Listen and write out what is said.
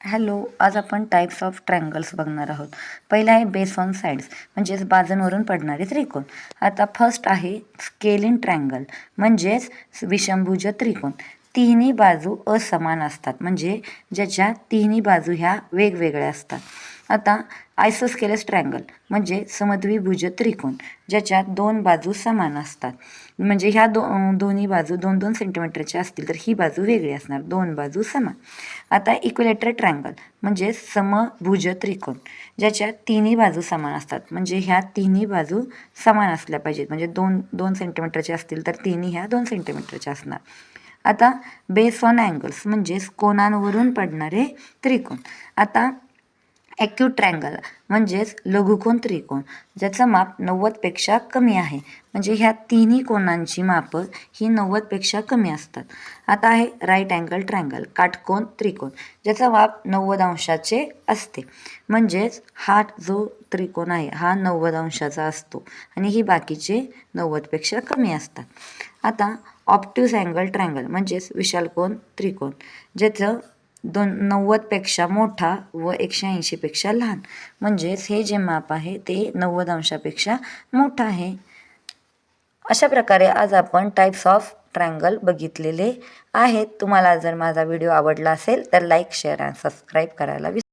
Hello आज आपण types of triangles बघणार आहोत. पहिलं आहे बेस ऑन साईड्स म्हणजेच बाजूंवरून पडणारे त्रिकोण. आता फर्स्ट आहे स्केल इन ट्रँगल म्हणजेच विषमभुज त्रिकोण. तिन्ही बाजू असमान असतात म्हणजे ज्याच्या तिन्ही बाजू ह्या वेगवेगळ्या असतात. आता आयसोस्केलस ट्रँगल म्हणजे समद्विभुज त्रिकोण ज्याच्यात दोन बाजू समान असतात. म्हणजे ह्या दो दोन्ही बाजू दोन दोन सेंटीमीटरच्या असतील तर ही बाजू वेगळी असणार दोन बाजू समान. आता इक्विलेटर ट्रँगल म्हणजे समभुज त्रिकोण ज्याच्या तिन्ही बाजू समान असतात. म्हणजे ह्या तिन्ही बाजू समान असल्या पाहिजेत. म्हणजे दोन दोन सेंटीमीटरच्या असतील तर तिन्ही ह्या दोन सेंटीमीटरच्या असणार. आता बेस ऑन अँगल्स म्हणजेच कोणांवरून पडणारे त्रिकोण. आता ॲक्यूट ट्रँगल म्हणजेच लघुकोण त्रिकोण ज्याचं माप नव्वदपेक्षा कमी आहे. म्हणजे ह्या तिन्ही कोणांची मापं ही नव्वदपेक्षा कमी असतात. आता आहे राईट अँगल ट्रँगल काटकोन त्रिकोण ज्याचा माप नव्वद अंशाचे असते. म्हणजेच हा जो त्रिकोण आहे हा नव्वद अंशाचा असतो आणि ही बाकीचे नव्वदपेक्षा कमी असतात. आता ऑप्टिव्स अँगल ट्रँगल म्हणजेच विशालकोन त्रिकोण ज्याचं दोन नव्वदपेक्षा मोठा व एकशे ऐंशीपेक्षा लहान. म्हणजेच हे जे माप आहे ते नव्वद अंशापेक्षा मोठं आहे. अशा प्रकारे आज आपण टाईप्स ऑफ ट्रँगल बघितलेले आहेत. तुम्हाला जर माझा व्हिडिओ आवडला असेल तर लाईक शेअर अँड सबस्क्राईब करायला विसरू